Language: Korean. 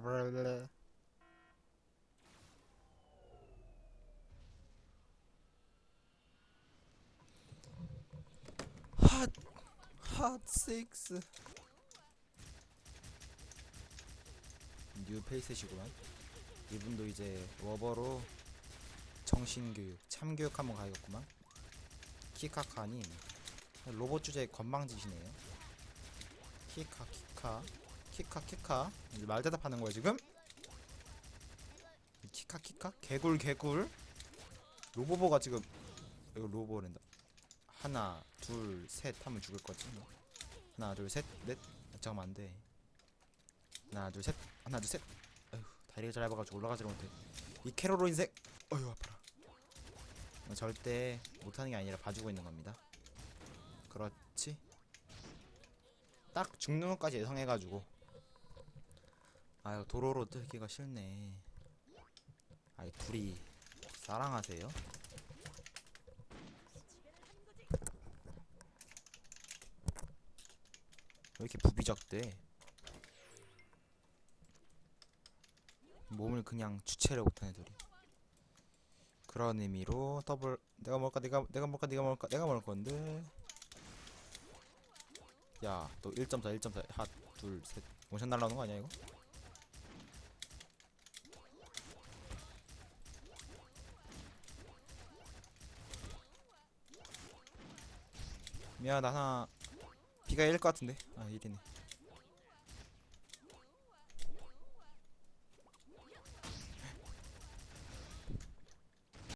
브라브라브라. 핫, 핫 식스. 뉴 페이스시구만. 이분도 이제 워버로 정신교육, 참교육 한번 가야겠구만. 키카카님 로봇 주제 건방지시네요. 키카 키카 키카 키카 이제 말 대답하는 거야 지금? 이 키카 키카 개굴 개굴 로보보가 지금 이거 로보랜다. 하나 둘 셋 하면 죽을 거지. 뭐. 하나 둘 셋 넷. 아, 잠깐만 안 돼. 하나 둘 셋 하나 둘 셋. 아휴 다리가 짧아가지고 올라가지를 못해. 이 캐로로 인생. 어휴 아파라. 어, 절대 못하는 게 아니라 봐주고 있는 겁니다. 그렇지. 딱 죽는 것까지 예상해가지고. 아유 도로로 뜨기가 싫네. 아이 둘이 사랑하세요? 왜 이렇게 부비적대? 몸을 그냥 주체를 못하는 애들이. 그런 의미로 더블 내가 먹을까 내가 내가 먹을까 내가 먹을까 내가 먹을 건데 야또 1.4 1.4 핫둘셋 원샷 날라오는 거 아니야 이거? 미안 나 하나 비가 1것 같은데. 아 1이네